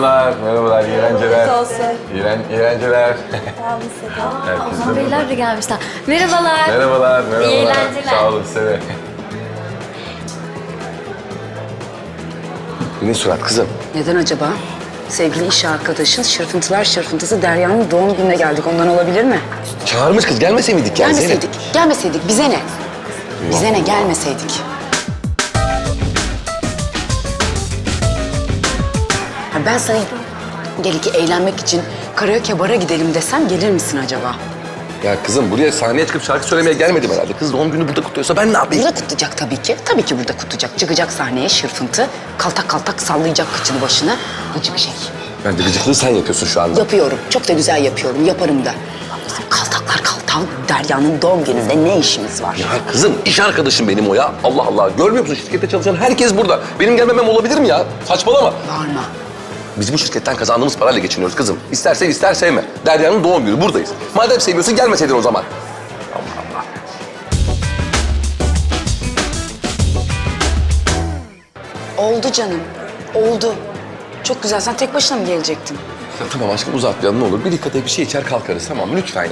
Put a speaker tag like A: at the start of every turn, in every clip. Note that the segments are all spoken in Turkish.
A: Merhabalar, merhabalar. İyi eğlenceler.
B: olsun.
A: İyi eğlen- iyi eğlenceler.
C: Ozan Beyler de gelmişler. Merhabalar.
A: merhabalar, merhabalar.
C: İyi eğlenceler.
A: Sağ olun size de.
D: Ne surat kızım?
E: Neden acaba? Sevgili iş arkadaşın şırfıntılar şırfıntısı Derya'nın doğum gününe geldik. Ondan olabilir mi?
D: Çağırmış kız gelmese miydik yani?
E: Gelmeseydik. Gelmeseydik. Bize ne? Bize ne gelmeseydik. Ben sana gel ki eğlenmek için karaoke bara gidelim desem gelir misin acaba?
D: Ya kızım buraya sahneye çıkıp şarkı söylemeye gelmedim herhalde. Kız doğum günü burada kutluyorsa ben ne yapayım?
E: Burada kutlayacak tabii ki. Tabii ki burada kutlayacak. Çıkacak sahneye şırfıntı. Kaltak kaltak sallayacak kıçını başına. Gıcık şey.
D: Bence gıcıklığı sen yapıyorsun şu anda.
E: Yapıyorum. Çok da güzel yapıyorum. Yaparım da. Bizim kaltaklar kaltağı Derya'nın doğum gününde ne işimiz var?
D: Ya kızım iş arkadaşım benim o ya. Allah Allah. Görmüyor musun şirkette çalışan herkes burada. Benim gelmemem olabilir mi ya? Saçmalama.
E: Bağırma.
D: Biz bu şirketten kazandığımız parayla geçiniyoruz kızım. İster sev ister sevme. Derya'nın doğum günü buradayız. Madem seviyorsun gelmeseydin o zaman.
E: Oldu canım. Oldu. Çok güzel. Sen tek başına mı gelecektin?
D: Ya tamam aşkım uzatmayalım ne olur. Bir dikkat bir şey içer kalkarız tamam mı? Lütfen ya.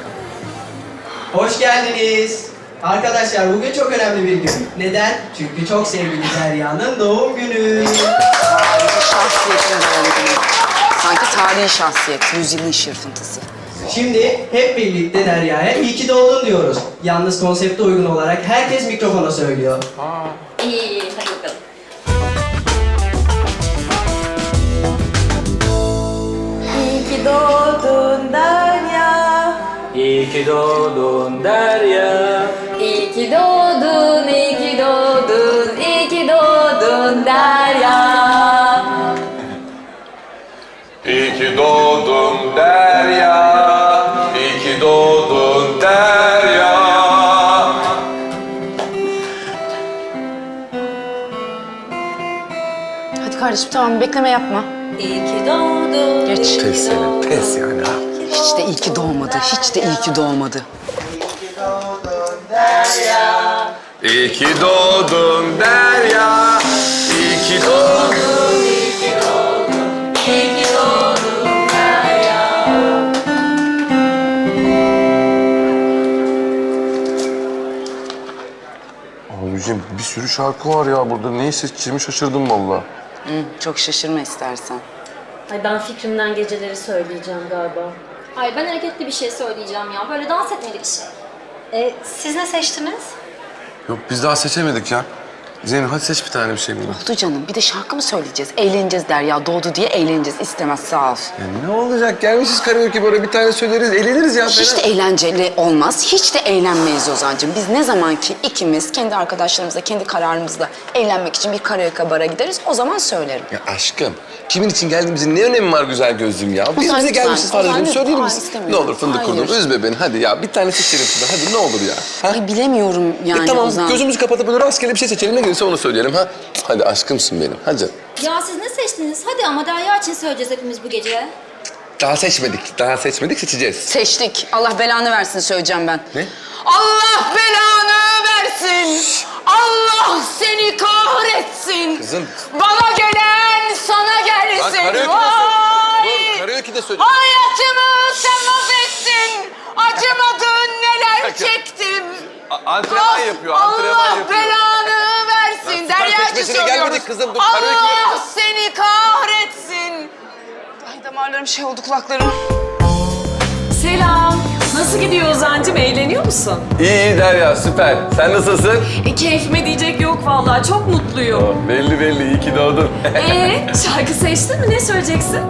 F: Hoş geldiniz. Arkadaşlar bugün çok önemli bir gün. Neden? Çünkü çok sevgili Derya'nın doğum günü.
E: Doğum Sanki tarihi şahsiyet. Yüzyılın şırfıntısı.
F: Şimdi hep birlikte Derya'ya iyi ki doğdun diyoruz. Yalnız konsepte uygun olarak herkes mikrofona söylüyor.
C: İyi, hadi bakalım.
B: İyi ki doğdun Derya.
G: İyi ki doğdun Derya.
C: İyi ki doğdun,
E: kardeşim tamam bekleme yapma.
B: İyi ki doğdun.
E: Geç.
D: Pes senin pes yani ha.
E: Hiç de iyi ki doğmadı. Hiç de iyi ki doğmadı.
A: İyi ki doğdun Derya. İyi ki doğdun.
D: Abicim bir sürü şarkı var ya burada. Neyi seçeceğimi şaşırdım valla.
E: Hı, çok şaşırma istersen.
H: Ay ben fikrimden geceleri söyleyeceğim galiba.
C: Ay ben hareketli bir şey söyleyeceğim ya. Böyle dans etmeli bir şey.
H: E, siz ne seçtiniz?
D: Yok biz daha seçemedik ya. Zeynep hadi seç bir tane bir şey bul.
E: Oldu canım. Bir de şarkı mı söyleyeceğiz? Eğleneceğiz Derya. Doğdu diye eğleneceğiz. İstemez sağ ol.
D: Ya ne olacak? Gelmişiz karaoke böyle bir tane söyleriz, eğleniriz ya.
E: Hiç de eğlenceli olmaz. Hiç de eğlenmeyiz Ozan'cığım. Biz ne zaman ki ikimiz kendi arkadaşlarımızla, kendi kararımızla eğlenmek için bir karaoke bara gideriz o zaman söylerim.
D: Ya aşkım, kimin için geldiğimizin ne önemi var güzel gözlüm ya? Biz
E: Ozan,
D: bize gelmişiz
E: Ozan, lütfen.
D: Söyleyelim
E: Aa, istemiyorum.
D: Ne olur fındık
E: Hayır.
D: kurdum, üzme beni. Hadi ya bir tane seçelim şurada. Hadi ne olur ya. Ha?
E: Ay bilemiyorum yani
D: E tamam
E: Ozan.
D: gözümüzü kapatıp böyle rastgele bir şey seçelim. Ne gelirse onu söyleyelim ha. Hadi aşkımsın benim. Hadi.
C: Ya siz ne seçtiniz? Hadi ama Derya için söyleyeceğiz hepimiz bu gece.
D: Daha seçmedik. Daha seçmedik seçeceğiz.
E: Seçtik. Allah belanı versin söyleyeceğim ben.
D: Ne?
E: Allah belanı versin. Allah seni kahretsin.
D: Kızım.
E: Bana gelen sana gelsin. Vay.
D: Karaoke de söyle.
E: Hayatımı sen mahvettin. Acımadın neler çektim.
D: Antrenman yapıyor, antrenman
E: Allah
D: yapıyor.
E: belanı
D: kızım, dur, karaoke
E: Allah seni kahretsin. Ay damarlarım şey oldu kulaklarım.
I: Selam. Nasıl gidiyor Ozan'cığım? Eğleniyor musun?
A: İyi iyi Derya süper. Sen nasılsın?
I: E, keyfime diyecek yok vallahi. Çok mutluyum.
A: Oh, belli belli iyi ki doğdun.
I: Ee, şarkı seçtin mi? Ne söyleyeceksin?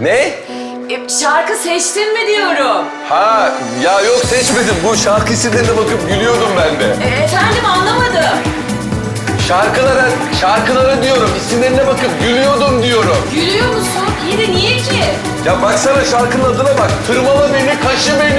A: ne?
I: E, şarkı seçtin mi diyorum.
A: Ha ya yok seçmedim. Bu şarkı isimlerine bakıp gülüyordum ben de.
I: E, efendim anlamadım.
A: Şarkılara, şarkılara diyorum. isimlerine bakıp gülüyordum diyorum.
I: Gülüyor musun? İyi de niye ki?
A: Ya baksana şarkının adına bak. Tırmala beni, kaşı beni.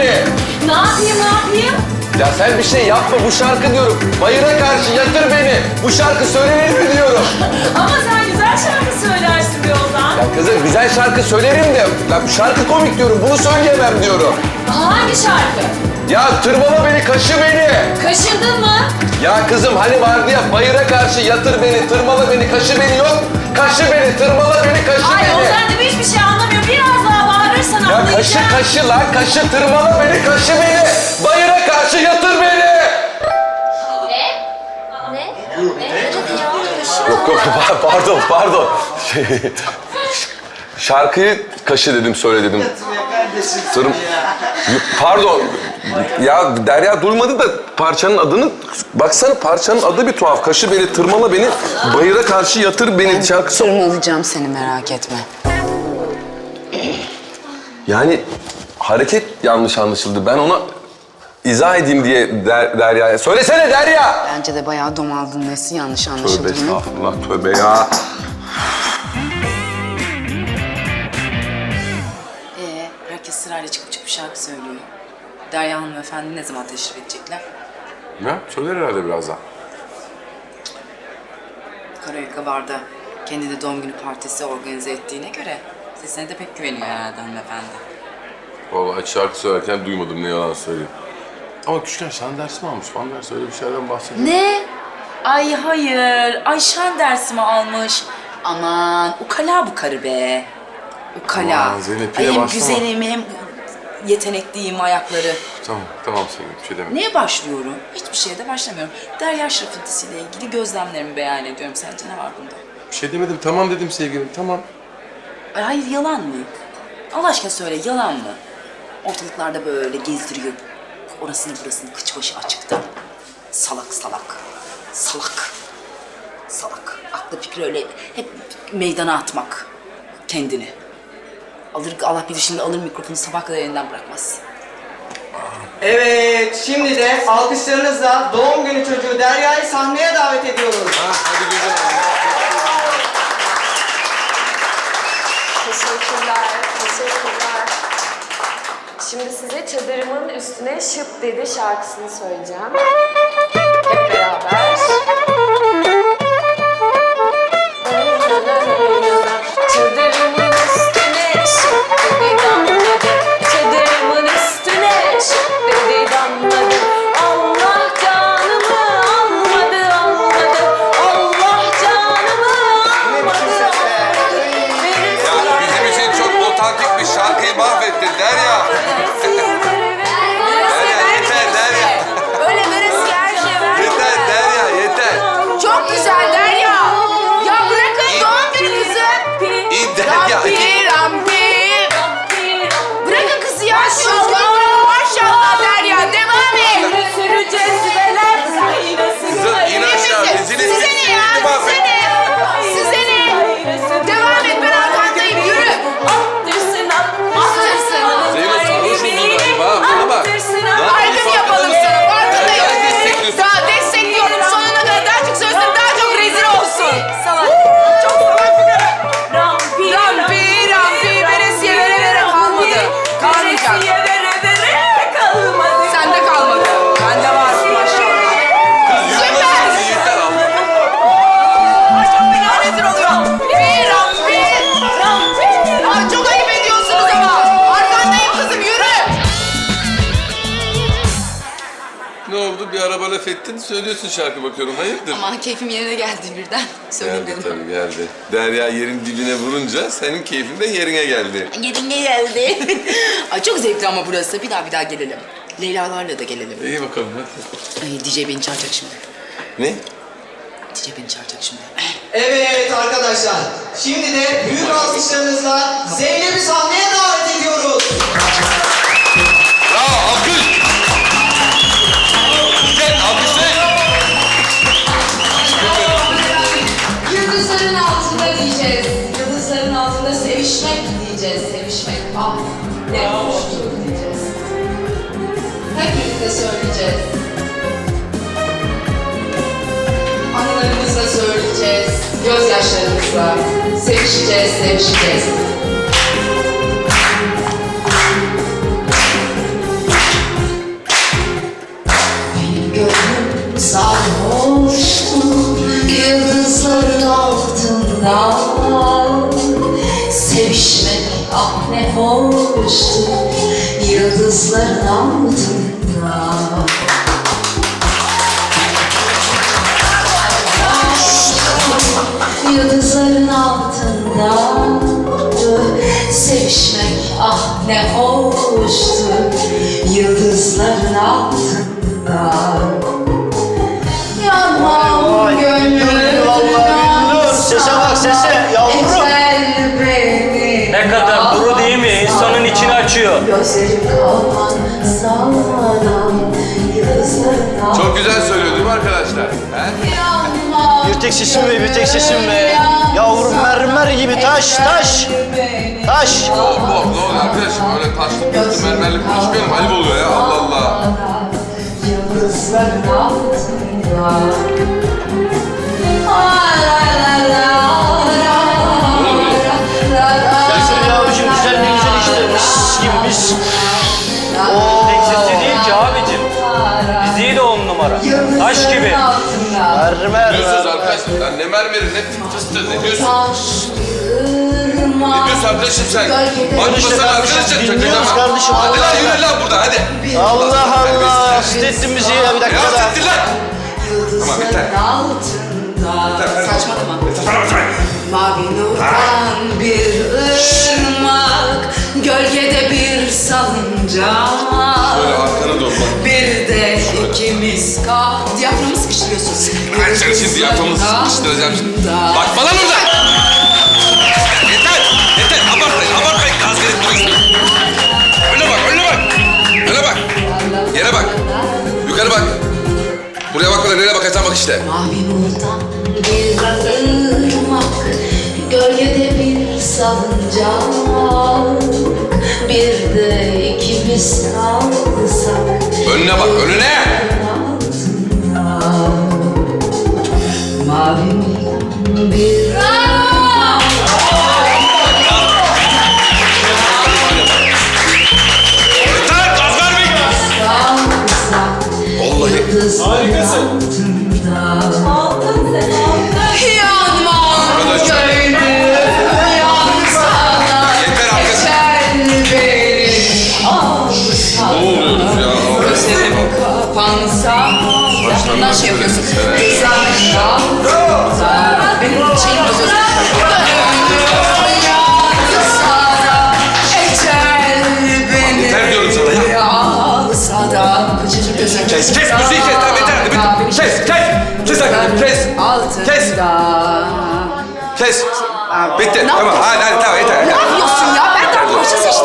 I: Ne yapayım ne yapayım?
A: Ya sen bir şey yapma bu şarkı diyorum. Bayıra karşı yatır beni. Bu şarkı söylenir mi diyorum.
I: Ama sen güzel şarkı söylersin be Ozan.
A: Ya kızım güzel şarkı söylerim de. Ya bu şarkı komik diyorum. Bunu söyleyemem diyorum.
I: Hangi şarkı?
A: Ya tırmala beni, kaşı beni.
I: Kaşındın mı?
D: Ya kızım hani vardı ya bayıra karşı yatır beni, tırmala beni, kaşı beni yok. Kaşı beni, tırmala beni, kaşı
J: Ay
D: beni.
J: Ozan da hiçbir şey anlamıyor. Biraz daha bağırırsan
D: Ya kaşı
J: anlayacağım.
D: kaşı lan, kaşı tırmala beni, kaşı beni. Bayıra karşı yatır beni. Yok yok pardon pardon. Şey, şarkıyı kaşı dedim söyle dedim. Tırm... Pardon. Ya Derya duymadı da parçanın adını... Baksana parçanın adı bir tuhaf. Kaşı beni, tırmala beni, bayıra karşı yatır beni şarkısı.
K: Tırmalayacağım seni merak etme.
D: Yani hareket yanlış anlaşıldı. Ben ona izah edeyim diye Der, Derya'ya. Söylesene Derya!
K: Bence de bayağı domaldın nesi yanlış
D: Tövbe
K: anlaşıldı. hı?
D: estağfurullah, tövbe ya.
E: Ee, herkes sırayla çıkıp çıkıp şarkı söylüyor. Derya hanımefendi ne zaman teşrif edecekler?
D: Ne? Söyler herhalde birazdan.
E: Karayaka Bar'da kendi de doğum günü partisi organize ettiğine göre sesine de pek güveniyor herhalde hanımefendi.
D: Vallahi şarkı söylerken duymadım ne yalan söyleyeyim. Ama küçükken şan dersi mi almış falan dersi öyle bir şeylerden bahsediyor.
E: Ne? Ay hayır. Ay şan dersimi almış. Aman ukala bu karı be. Ukala.
D: Aman Zeynep,
E: Ay
D: yine
E: hem
D: başlama.
E: güzelim hem yetenekliyim ayakları.
D: Tamam, tamam sevgilim bir şey demedim.
E: Neye başlıyorum? Hiçbir şeye de başlamıyorum. Derya şırfıntısıyla ilgili gözlemlerimi beyan ediyorum. Sence ne var bunda?
D: Bir şey demedim, tamam dedim sevgilim, tamam.
E: Ay hayır yalan mı? Allah aşkına söyle yalan mı? Ortalıklarda böyle gezdiriyor. Orasını burasını kıç başı açıkta. Salak salak. Salak. Salak. Aklı fikri öyle hep meydana atmak. Kendini. Alır, Allah bilir şimdi alır mikrofonu sabah kadar elinden bırakmaz.
F: Evet, şimdi de alkışlarınızla doğum günü çocuğu Derya'yı sahneye davet ediyoruz.
I: Teşekkürler, teşekkürler. Şimdi size çadırımın üstüne şıp dedi şarkısını söyleyeceğim. Hep beraber.
D: Ettin, söylüyorsun şarkı bakıyorum. Hayırdır?
E: Aman keyfim yerine geldi birden. Söyleyeyim
D: Geldi
E: dedim.
D: tabii geldi. Derya yerin dibine vurunca senin keyfin de yerine geldi.
E: Yerine geldi. Ay çok zevkli ama burası. Bir daha bir daha gelelim. Leyla'larla da gelelim.
D: İyi bakalım hadi.
E: Ay DJ beni çağıracak şimdi.
D: Ne?
E: DJ beni çağıracak şimdi.
F: Evet arkadaşlar, şimdi de büyük alkışlarınızla Zeynep'i sahneye davet ediyoruz.
I: Diyeceğiz. Sevişmek. Ah ne hoştur diyeceğiz. Hep birlikte söyleyeceğiz. Anılarımızla söyleyeceğiz. Gözyaşlarımızla. Sevişeceğiz, sevişeceğiz.
L: Yıldızların altında Yıldızların altında
E: Sevişmek ah ne hoş
M: Bir tek sesim be, bir tek sesim be. Yavrum mermer gibi taş, taş. Taş.
D: Hop hop ne oluyor arkadaşım? Öyle taşlı püslü mermerli konuşmayalım. Ayıp oluyor ya Allah Allah.
E: Yıldızların altında La la la la la la
M: Sesini yavrucuğum güzel ne güzel işte. Mis gibi mis.
G: Tek sesi değil ki abicim. Müziği de on numara. Taş gibi.
M: Mermer.
D: Ne diyorsunuz arkadaşlar? Ya ne mermeri ne fıstığı ne diyorsun? Ne diyorsun arkadaşım sen? Bakmasana arkadaşım.
M: Dinliyoruz kardeşim,
D: Hadi lan
M: Allah
D: yürü lan buradan hadi.
M: Allah Allah. Sütettin bizi ya bir dakika daha.
D: settin lan. Tamam yeter.
N: Saçmalama.
D: Yeter.
N: Mavi nurdan bir ırmak, gölgede bir salıncak.
D: Böyle arkana dön bak.
N: Bir de ikimiz kal. Diyaframı sıkıştırıyorsun.
D: Ben seni şimdi diyaframı sıkıştıracağım şimdi. Bakma lan orada. Yeter. Yeter. Abartmayın. Abartmayın. Gaz verip duruyorsun. Öyle bak. Öyle bak. Öyle bak. Yere bak. Yukarı bak. Buraya bakma da nereye bakarsan bak işte.
E: Mavi nurdan bir salıncak Bir de ikimiz kalsak
D: Önüne bak. Önüne.
E: Mavi nurdan bir
D: Kes, kes müziği kes. Tamam yeter. Bitti. Kes, kes. Kes arkadaşım, kes.
N: Altında.
D: Kes. Kes. Bitti. Tamam. Hadi hadi tamam yeter.
N: Ne yapıyorsun ya? Ben daha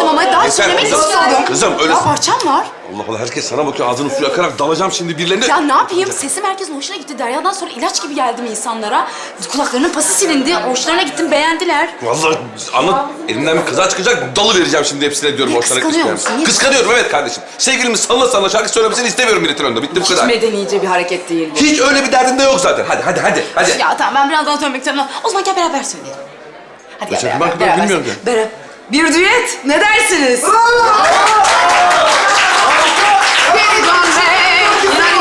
N: seçtim ama daha
D: Yeter
N: söylemek
D: kızım.
N: istiyordum.
D: Kızım, öyle-
N: Ya parçam var.
D: Allah Allah herkes sana bakıyor ağzını suya akarak dalacağım şimdi birilerine.
N: Ya ne yapayım? Sesim herkesin hoşuna gitti. Derya'dan sonra ilaç gibi geldim insanlara. Kulaklarının pası silindi. Hoşlarına gittim, beğendiler.
D: Vallahi anlat elimden bir kıza çıkacak dalı vereceğim şimdi hepsine diyorum
N: Niye
D: hoşlarına
N: kıskanıyor musun? Niye
D: Kıskanıyorum evet kardeşim. Sevgilimiz salla salla şarkı söylemesini istemiyorum milletin önünde. Bitti bu
N: Hiç
D: kadar.
N: medenice bir hareket değil bu.
D: Hiç öyle bir derdin de yok zaten. Hadi hadi hadi. hadi.
N: Ya tamam ben birazdan söylemek istiyorum. O zaman gel beraber söyleyelim. Hadi gel
D: Geçen
N: beraber.
D: ben- ben
N: beraber
D: bilmiyorum
N: söyleyelim. Beraber. Bir düet. Ne dersiniz?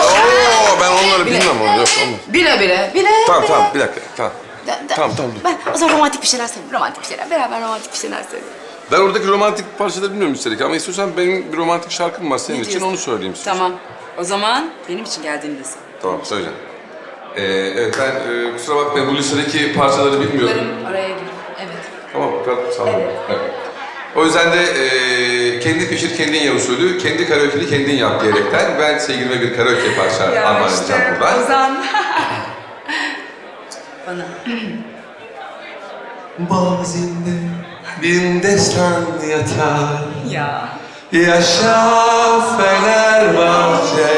D: Oo ben onları bilmem onu yok olmaz.
N: Bile bile. Bile
D: Tamam
N: bile.
D: tamam bir dakika tamam.
N: Da- da-
D: Tamam tamam dur.
N: Ben o zaman romantik bir şeyler söyleyeyim. Romantik bir şeyler. Beraber romantik bir şeyler söyleyeyim.
D: Ben oradaki romantik parçaları bilmiyorum üstelik ama istiyorsan benim bir romantik şarkım var senin
N: Ne
D: için
N: diyorsun?
D: onu söyleyeyim istiyorsan.
N: Tamam. O zaman benim için geldiğini desin.
D: Tamam söyle. Ee, evet ben e, kusura bakmayın bu listedeki parçaları bilmiyorum.
N: Araya girin.
D: Tamam, olun. Evet. O yüzden de e, kendi pişir kendin ye usulü, kendi karaoke'ni kendin yap diyerekten ben sevgilime bir karaoke parça armağan edeceğim buradan.
N: Ozan. Bana.
D: Bazinde bin destan yatar
N: Ya.
D: Yaşa Fenerbahçe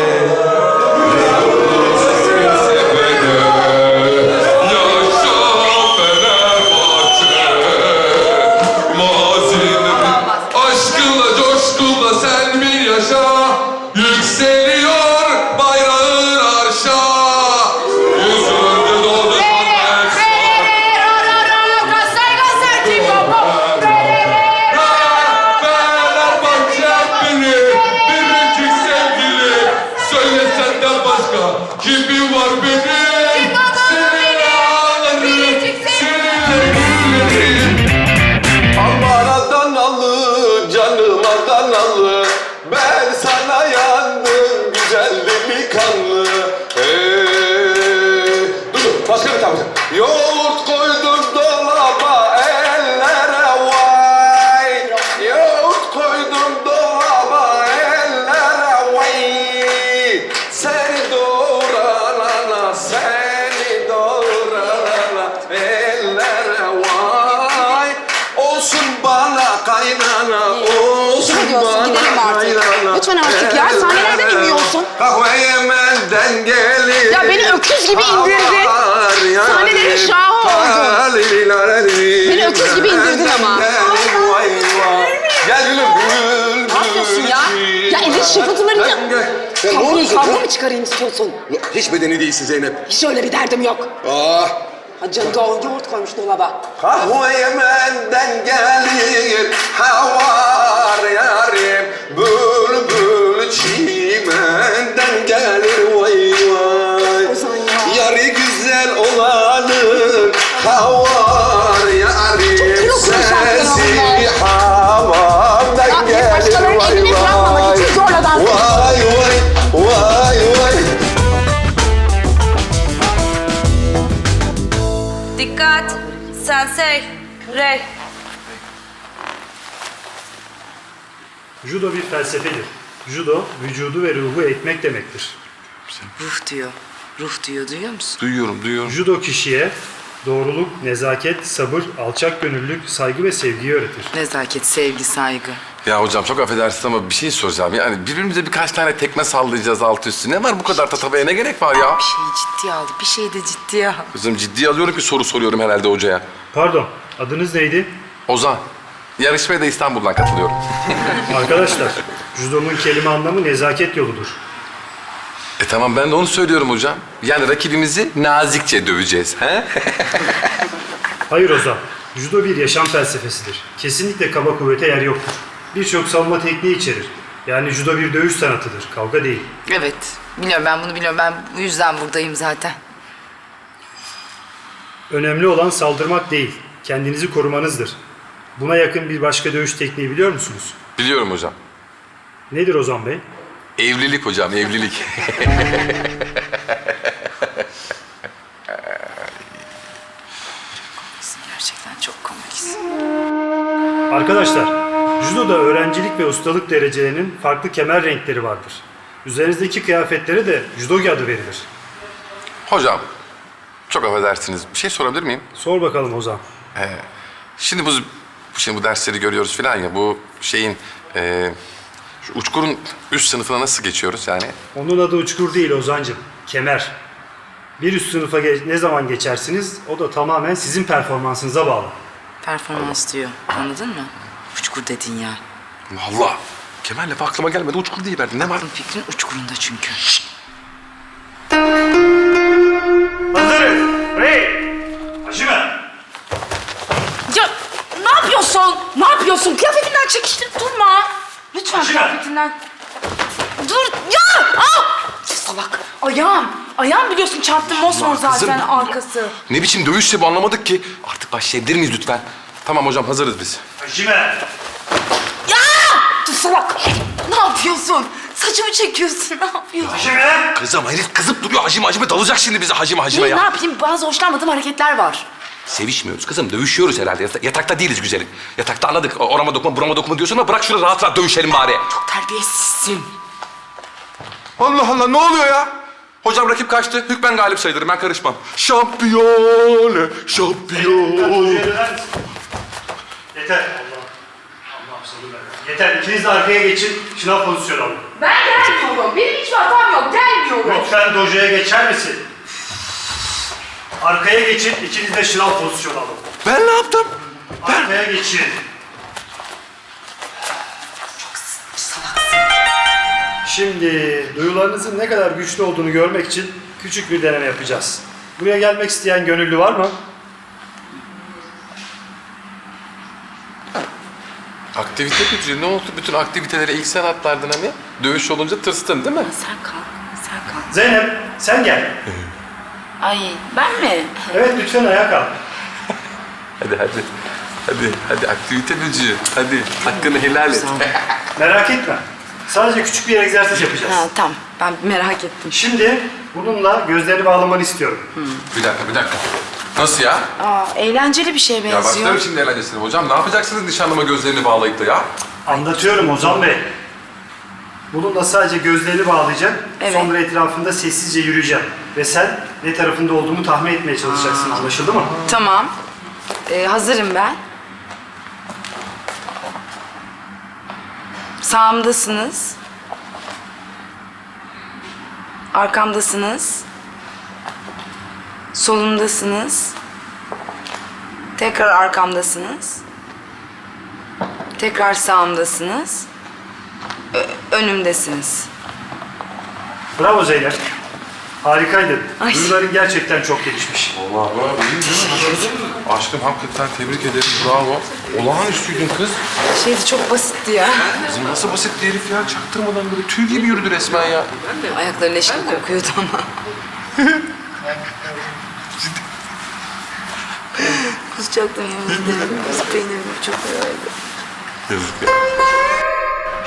D: yaşa Yükseliyor
O: Kahve Yemen'den gelir.
P: Ya beni öküz gibi indirdin. Sahnelerin şahı oldun. Beni öküz gibi indirdin ama.
O: Gel gülüm. Gül,
P: Ne yapıyorsun ya? Ya elin şıpıntılarını...
O: Sen ne oluyorsun?
P: Kavga mı çıkarayım istiyorsun?
O: Hiç bedeni değilsin Zeynep.
P: Hiç öyle bir derdim yok.
O: Ah.
P: Hacı doğ yoğurt koymuş dolaba.
O: Kahve Yemen'den gelir havar yarim Bülbül çimenden gelir vay vay. Yarı güzel olanın havar yarim
P: onlar.
O: havardan gelir vay vay. Vay vay vay vay
Q: Dikkat. Sensei. Rey.
R: Judo bir felsefedir. Judo, vücudu ve ruhu eğitmek demektir.
E: Ruh diyor. Ruh diyor duyuyor musun?
O: Duyuyorum duyuyorum
R: Judo kişiye doğruluk, nezaket, sabır, alçak gönüllülük, saygı ve sevgiyi öğretir.
E: Nezaket, sevgi, saygı.
D: Ya hocam çok affedersin ama bir şey soracağım. Yani birbirimize birkaç tane tekme sallayacağız alt üstü. Ne var bu kadar tatavaya ne gerek var ya?
E: Bir şeyi ciddiye aldı. Bir şeyi de ciddiye al.
D: Kızım ciddiye alıyorum ki soru soruyorum herhalde hocaya.
R: Pardon, adınız neydi?
D: Ozan. Yarışmaya da İstanbul'dan katılıyorum.
R: Arkadaşlar, judo'nun kelime anlamı nezaket yoludur.
D: E tamam ben de onu söylüyorum hocam. Yani rakibimizi nazikçe döveceğiz. He?
R: Hayır Ozan, judo bir yaşam felsefesidir. Kesinlikle kaba kuvvete yer yoktur. Birçok savunma tekniği içerir. Yani judo bir dövüş sanatıdır, kavga değil.
E: Evet. Biliyorum ben bunu biliyorum. Ben bu yüzden buradayım zaten.
R: Önemli olan saldırmak değil, kendinizi korumanızdır. Buna yakın bir başka dövüş tekniği biliyor musunuz?
D: Biliyorum hocam.
R: Nedir Ozan Bey?
D: Evlilik hocam, evlilik.
E: Gerçekten çok komiksin.
R: Arkadaşlar, judoda öğrencilik ve ustalık derecelerinin farklı kemer renkleri vardır. Üzerinizdeki kıyafetlere de judogi adı verilir.
D: hocam, çok affedersiniz. Bir şey sorabilir miyim?
R: Sor bakalım Ozan.
D: Şimdi bu, şimdi bu dersleri görüyoruz falan ya. Bu şeyin, e, şu uçkurun üst sınıfına nasıl geçiyoruz yani?
R: Onun adı uçkur değil Ozancım, kemer. Bir üst sınıfa ge- ne zaman geçersiniz, o da tamamen sizin performansınıza bağlı.
E: Performans diyor. Anladın mı? Uçkur dedin ya.
D: Allah! Kemal lafı aklıma gelmedi. Uçkur diye verdin. Ne var?
E: Aklın fikrin uçkurunda çünkü.
R: Hazırız. Rey! Hacime!
S: Yapıyorsun? Ne yapıyorsun? Kıyafetinden çekiştir durma. Lütfen
R: Aşkım.
S: kıyafetinden. Dur ya! Ah! Salak. Ayağım. Ayağım biliyorsun çarptım mosmor
D: Ulan kızım.
S: zaten arkası.
D: Ne biçim dövüşse bu anlamadık ki. Artık başlayabilir miyiz lütfen? Tamam hocam hazırız biz.
R: Hacime!
S: Ya! Dur salak. Ne yapıyorsun? Saçımı çekiyorsun. Ne yapıyorsun?
R: Hacime!
D: Kızım herif kızıp duruyor. Hacime hacime dalacak şimdi bize hacime hacime
S: Ne, ne
D: ya.
S: yapayım? Bazı hoşlanmadığım hareketler var.
D: Sevişmiyoruz kızım. Dövüşüyoruz herhalde. Yata- Yatakta değiliz güzelim. Yatakta anladık. O- Orama dokma burama dokma diyorsun ama bırak şurada rahat rahat dövüşelim bari.
S: Çok terbiyesizsin.
D: Allah Allah ne oluyor ya? Hocam rakip kaçtı. Hükmen galip sayılır. Ben karışmam.
R: Döner misin? Yeter. Allah. Allah sabır ver. Yeter. İkiniz de arkaya geçin. Şınav pozisyonu alın.
S: Ben gelmiyorum. Benim hiçbir hatam yok. Gelmiyorum.
R: Lütfen dojoya geçer misin? Arkaya geçin. İkiniz de şınav pozisyonu alın.
D: Ben ne yaptım?
R: Arkaya geçin. Şimdi duyularınızın ne kadar güçlü olduğunu görmek için küçük bir deneme yapacağız. Buraya gelmek isteyen gönüllü var mı?
D: Aktivite gücü ne oldu? Bütün aktivitelere ilk sen atlardın hani. Dövüş olunca tırstın değil mi?
E: Sen kalk. Sen kalk.
R: Zeynep sen gel.
E: Ay ben mi?
R: Evet lütfen ayağa kalk.
D: Hadi hadi. Hadi hadi aktivite gücü. Hadi hakkını helal et.
R: Merak etme. Sadece küçük bir egzersiz yapacağız.
E: Ha tamam. Ben merak ettim.
R: Şimdi bununla gözlerini bağlamanı istiyorum.
D: bir dakika bir dakika. Nasıl ya?
E: Aa eğlenceli bir şeye
D: Ya
E: benziyor.
D: başlarım şimdi eğlencesine. Hocam ne yapacaksınız nişanlıma gözlerini bağlayıp da ya?
R: Anlatıyorum Ozan Bey. Bununla sadece gözlerini bağlayacağım.
E: Evet.
R: Sonra etrafında sessizce yürüyeceğim. Ve sen ne tarafında olduğumu tahmin etmeye çalışacaksın. Anlaşıldı mı?
E: Tamam. Ee, hazırım ben. Sağımdasınız. Arkamdasınız. Solumdasınız. Tekrar arkamdasınız. Tekrar sağımdasınız. Önümdesiniz.
R: Bravo Zeynep. Harikaydın.
E: Ay.
R: Duyuların gerçekten çok gelişmiş.
D: Allah bravo. İyi değil mi? Aşkım hakikaten tebrik ederim. Bravo. Olağanüstüydün kız.
E: Şeydi çok basitti ya.
D: Kızım nasıl basit bir herif ya. Çaktırmadan böyle tüy gibi yürüdü resmen ya.
E: Ayakları leş gibi kokuyordu ama. Kusacaktım yemin ederim. Kız peynirimi çok severdim.
D: Yazık ya.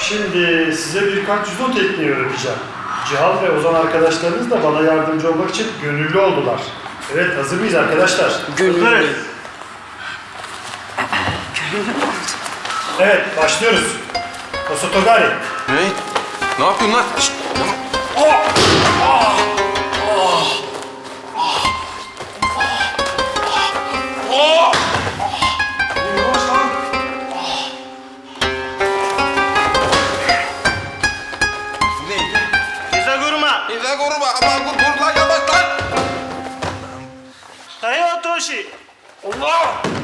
R: Şimdi size birkaç judo tekniği öğreteceğim. Cihan ve Ozan arkadaşlarınız da bana yardımcı olmak için gönüllü oldular. Evet, hazır mıyız arkadaşlar?
E: Gönüllü.
R: Evet, başlıyoruz. Osotogari.
D: Ne? Ne yapıyorsun lan? Şşt, tamam. Aman lan yavaş lan.
T: Tayo Toshi.
D: Allah!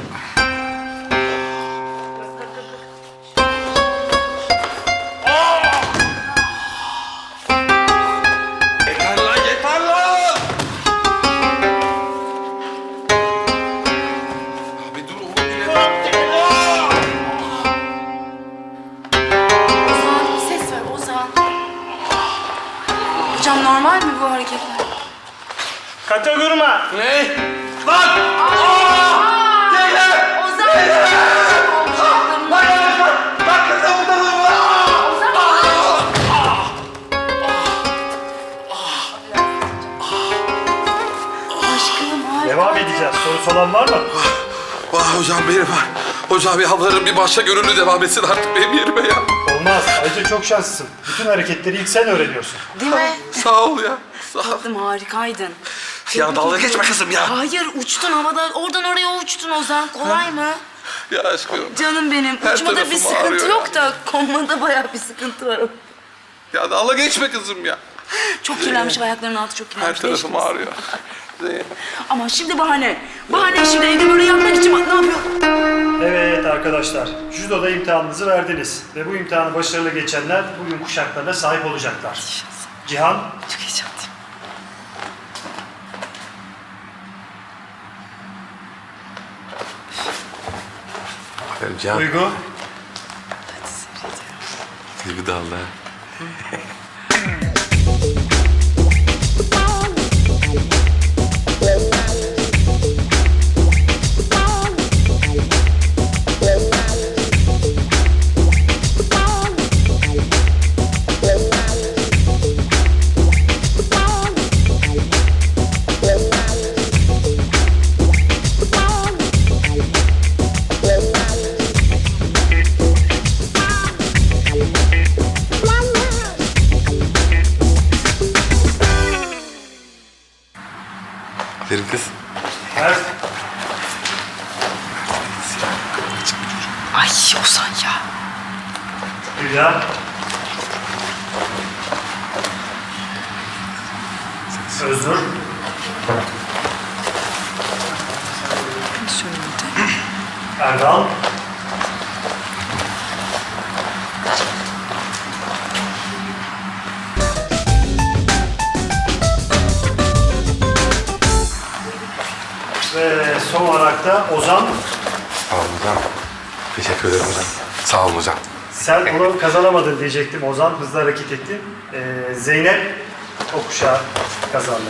R: Devam edeceğiz. Sorusu olan var mı?
D: Vah hocam benim var. Hocam yalvarırım bir başka gönüllü devam etsin artık benim yerime ya.
R: Olmaz. Ayrıca çok şanslısın. Bütün hareketleri ilk sen öğreniyorsun.
E: Değil mi?
D: Sağ ol ya. Sağ ol.
E: Tatlım harikaydın.
D: Ya dalga geçme kızım ya.
E: Hayır uçtun havada oradan oraya uçtun Ozan. Kolay mı?
D: Ya aşkım.
E: Canım benim.
D: Her
E: Uçmada bir
D: tarafım
E: sıkıntı
D: ağrıyor
E: yok da konmada bayağı bir sıkıntı var.
D: Ya dalga geçme kızım ya.
E: Çok kirlenmiş ayaklarının altı çok
D: Her
E: kirlenmiş.
D: tarafım
E: Değişmez.
D: ağrıyor.
E: Ama şimdi bahane. Bahane şimdi evde böyle yapmak için bak ne yapıyor?
R: Evet arkadaşlar, judoda imtihanınızı verdiniz. Ve bu imtihanı başarılı geçenler bugün kuşaklarına sahip olacaklar. Cihan,
E: Çok heyecanlıyım.
D: Aferin Cihan.
R: Duygu,
D: Gibi daldı. Aferin
E: Ay Ozan ya.
R: Hülya, Özgür, Erdal, ve son olarak da Ozan.
D: Hocam. Teşekkür ederim hocam. Sağ olun hocam.
R: Sen onu kazanamadın diyecektim Ozan. Hızlı hareket ettin. Ee, Zeynep o kuşağı kazandı.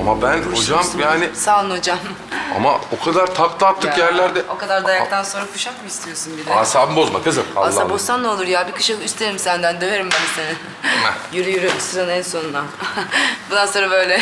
D: Ama ben hocam yani
E: Sağ olun hocam.
D: Ama o kadar takla attık
E: Ya,
D: yerlerde.
E: O kadar dayaktan sonra kuşak mı istiyorsun bir de?
D: Asabımı bozma kızım. Allah
E: Asa
D: Allah.
E: bozsan ne olur ya? Bir kuşak isterim senden. Döverim ben seni. yürü yürü sıranın en sonuna. Bundan sonra böyle